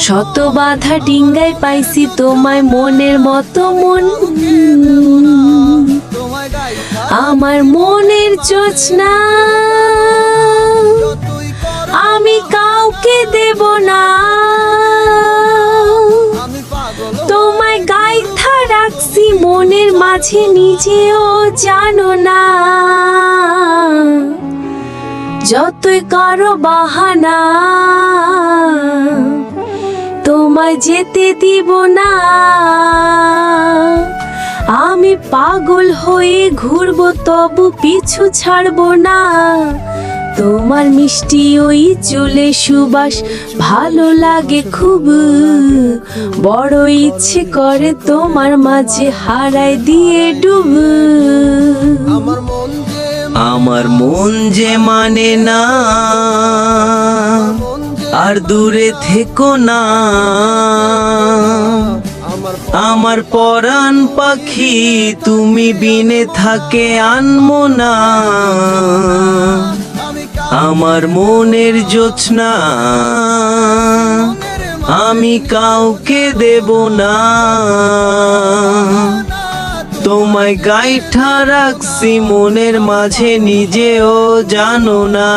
শত বাধা ডিঙ্গায় পাইছি তোমায় মনের মতো মন। আমার মনের যোচনা আমি কাউকে দেব না। তোমায় গাইথা রাখছি মনের মাঝে, নিজেও জানো না। যতই কারও বাহানা তোমায় যেতে দিব না। আমি পাগল হয়ে ঘুরবো তবু পিছু ছাড়বো না। তোমার মিষ্টি ওই চুলে সুবাস ভালো লাগে খুব। বড় ইচ্ছে করে তোমার মাঝে হারাই দিয়ে ডুব। আমার মন যে মানে না। আর দূরে থেকো না। আমার পরাণ পাখি, তুমি বিনে থাকে আনমো না। আমার মনের জোছনা, আমি কাউকে দেব না। তোমায় গাইঠা রাখছি, মনের মাঝে নিজেও জানো না।